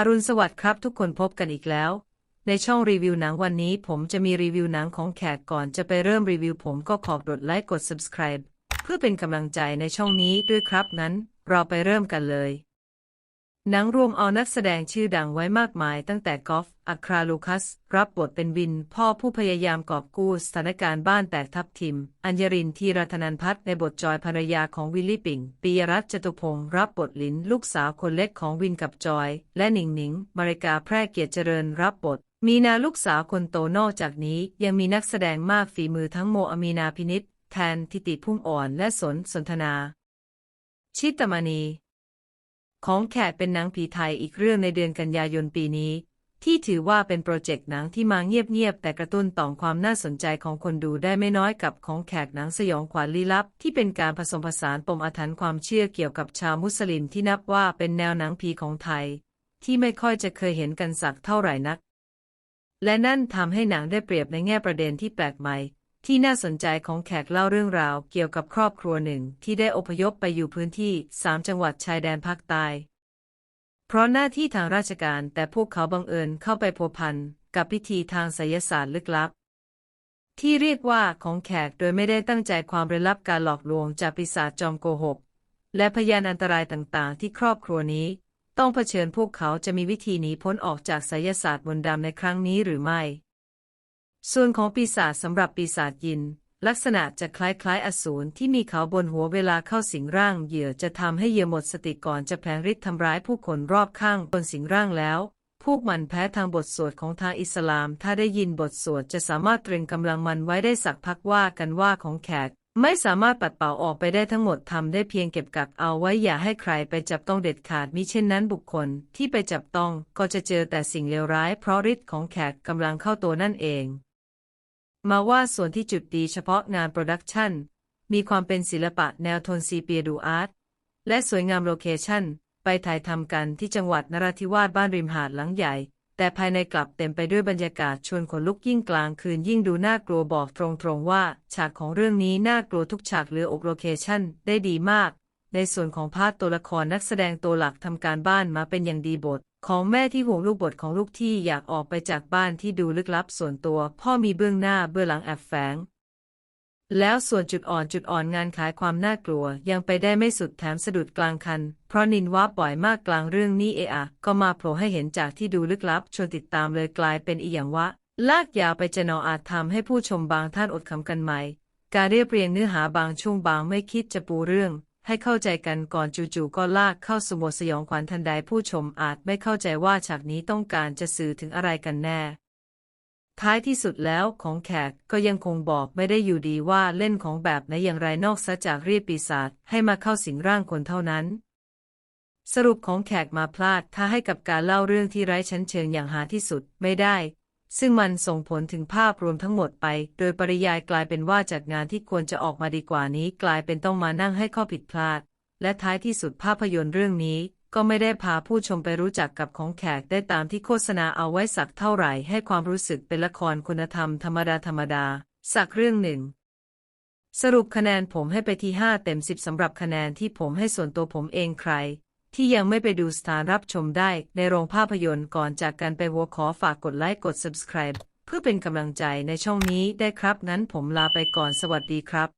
อารุณสวัสดิ์ครับทุกคนพบกันอีกแล้ว ในช่องรีวิวหนังวันนี้ผมจะมีรีวิวหนังของแขกก่อนจะไปเริ่มรีวิวผมก็ขอกดไลค์กด subscribe เพื่อเป็นกำลังใจในช่องนี้ด้วยครับนั้น เราไปเริ่มกันเลย หนังรวมเอานักแสดงชื่อดังไว้มากมายตั้งแต่กอล์ฟอัคราลูคัส รับบทเป็นวิน พ่อผู้พยายามกอบกู้สถานการณ์บ้านแตกทับทิม อัญญรินทีรัตนันพัฒน์ในบทจอยภรรยาของวิลลี่ปิงปิยรัตน์จตุพงศ์รับบทลิน ลูกสาวคนเล็กของวินกับจอย และหนิงหนิง มาริกาแพร่เกียรติเจริญรับบทมีนาลูกสาวคนโตนอกจากนี้ยังมีนักแสดงมากฝีมือทั้งโมอามีนาพินิษแทนทิติพุ่มอ่อนและสนสนทนา ชิตมณี ของแขกเป็นหนังผีไทยอีกเรื่องในเดือนกันยายนปีนี้ ที่ถือว่าเป็นโปรเจกต์หนังที่มาเงียบๆแต่กระตุ้นต่อมความน่าสนใจของคนดูได้ไม่น้อยกับของแขกหนังสยองขวัญลี้ลับ ที่เป็นการผสมผสานปมอาถรรพ์ความเชื่อเกี่ยวกับชาวมุสลิมที่นับว่าเป็นแนวหนังผีของไทย ที่ไม่ค่อยจะเคยเห็นกันสักเท่าไหร่นัก และนั่นทำให้หนังได้เปรียบในแง่ประเด็นที่แปลกใหม่ ที่น่าสนใจของแขกเล่าเรื่องราวเกี่ยวกับครอบครัวหนึ่งที่ได้อพยพไปอยู่พื้นที่สามจังหวัดชายแดนภาคใต้ เพราะหน้าที่ทางราชการแต่พวกเขาบังเอิญเข้าไปพัวพันกับพิธีทางไสยศาสตร์ลึกลับ ที่เรียกว่าของแขกโดยไม่ได้ตั้งใจความเร้นลับการหลอกลวงจากปีศาจจอมโกหก และพยานอันตรายต่างๆ ที่ครอบครัวนี้ ต้องเผชิญพวกเขาจะมีวิธีหนีพ้นออกจากไสยศาสตร์มนต์ดำในครั้งนี้หรือไม่ ส่วนของปีศาจสำหรับปีศาจยิน ลักษณะจะคล้ายๆ อสูรที่มีเขาบนหัวเวลาเข้าสิงร่างเหยื่อจะทำให้เหยื่อหมดสติก่อนจะแผลงฤทธิ์ทำร้ายผู้คนรอบข้างบนสิงร่างแล้ว พวกมันแพ้ทางบทสวดของทางอิสลาม ถ้าได้ยินบทสวดจะสามารถตรึงกำลังมันไว้ได้สักพักว่ากันว่าของแขกไม่สามารถปัดเป่าออกไปได้ทั้งหมดทำได้เพียงเก็บกักเอาไว้อย่าให้ใครไปจับต้องเด็ดขาดมิเช่นนั้นบุคคลที่ไปจับต้องก็จะเจอแต่สิ่งเลวร้ายเพราะฤทธิ์ของแขกกำลังเข้าตัวนั่นเอง มาว่าส่วนที่จุดดีเฉพาะงานโปรดักชันมีความเป็นศิลปะแนวโทนซีเปียดูอาร์ตและสวยงามโลเคชั่น ไปถ่ายทำกันที่จังหวัดนราธิวาสบ้านริมหาดหลังใหญ่ แต่ภายในกลับเต็มไปด้วยบรรยากาศชวนขนลุกยิ่งกลางคืนยิ่งดูน่ากลัวบอกตรงๆว่า ฉากของเรื่องนี้น่ากลัวทุกฉากเหลืออกโลเคชั่นได้ดีมาก ในส่วนของพาร์ทตัวละครนักแสดงตัวหลักทำการบ้านมาเป็นอย่างดีบท ของแม่ที่ห่วงลูกบทของลูกที่อยากออกไปจากบ้านที่ดูลึกลับส่วนตัว พ่อมีเบื้องหน้าเบื้องหลังแอบแฝง แล้วส่วนจุดอ่อนจุดอ่อนงานขายความน่ากลัว ยังไปได้ไม่สุดแถมสะดุดกลางคัน เพราะนินว่าบ่อยมากกลางเรื่องนี้เอะอะก็มาโผล่ให้เห็นจากที่ดูลึกลับชวนติดตามเลยกลายเป็นอีหยังวะ ลากยาวไปจะนออาจทำให้ผู้ชมบางท่านอดคำกันไหมการเรียบเรียงเนื้อหาบางช่วงบางไม่คิดจะปูเรื่อง ให้เข้าใจกันก่อนจู่ๆก็ลากเข้าสมบทสยองขวัญทันใดผู้ชมอาจไม่เข้าใจว่าฉากนี้ต้องการจะสื่อถึงอะไรกันแน่ ท้ายที่สุดแล้วของแขกก็ยังคงบอกไม่ได้อยู่ดีว่าเล่นของแบบไหนอย่างไรนอกซะจากเรียกปีศาจให้มาเข้าสิงร่างคนเท่านั้นสรุปของแขกมาพลาดถ้าให้กับการเล่าเรื่องที่ไร้ชั้นเชิงอย่างหาที่สุดไม่ได้ ซึ่งมันส่งผลถึงภาพรวมทั้งหมดไป โดยปริยายกลายเป็นว่าจัดงานที่ควรจะออกมาดีกว่านี้ กลายเป็นต้องมานั่งให้ข้อผิดพลาด และท้ายที่สุดภาพยนตร์เรื่องนี้ก็ไม่ได้พาผู้ชมไปรู้จักกับของแขกได้ตามที่โฆษณาเอาไว้สักเท่าไหร่ให้ความรู้สึกเป็นละครคุณธรรมธรรมดาธรรมดา สักเรื่องหนึ่ง สรุปคะแนนผมให้ไปที่ 5 เต็ม 10สำหรับคะแนนที่ผมให้ส่วนตัวผมเองใคร ที่ยังไม่ไปดูสถานรับชมได้ในโรงภาพยนตร์ก่อนจากกันไปหัวขอฝากกดไลค์กด subscribe เพื่อเป็นกำลังใจในช่องนี้ได้ครับ งั้นผมลาไปก่อนสวัสดีครับ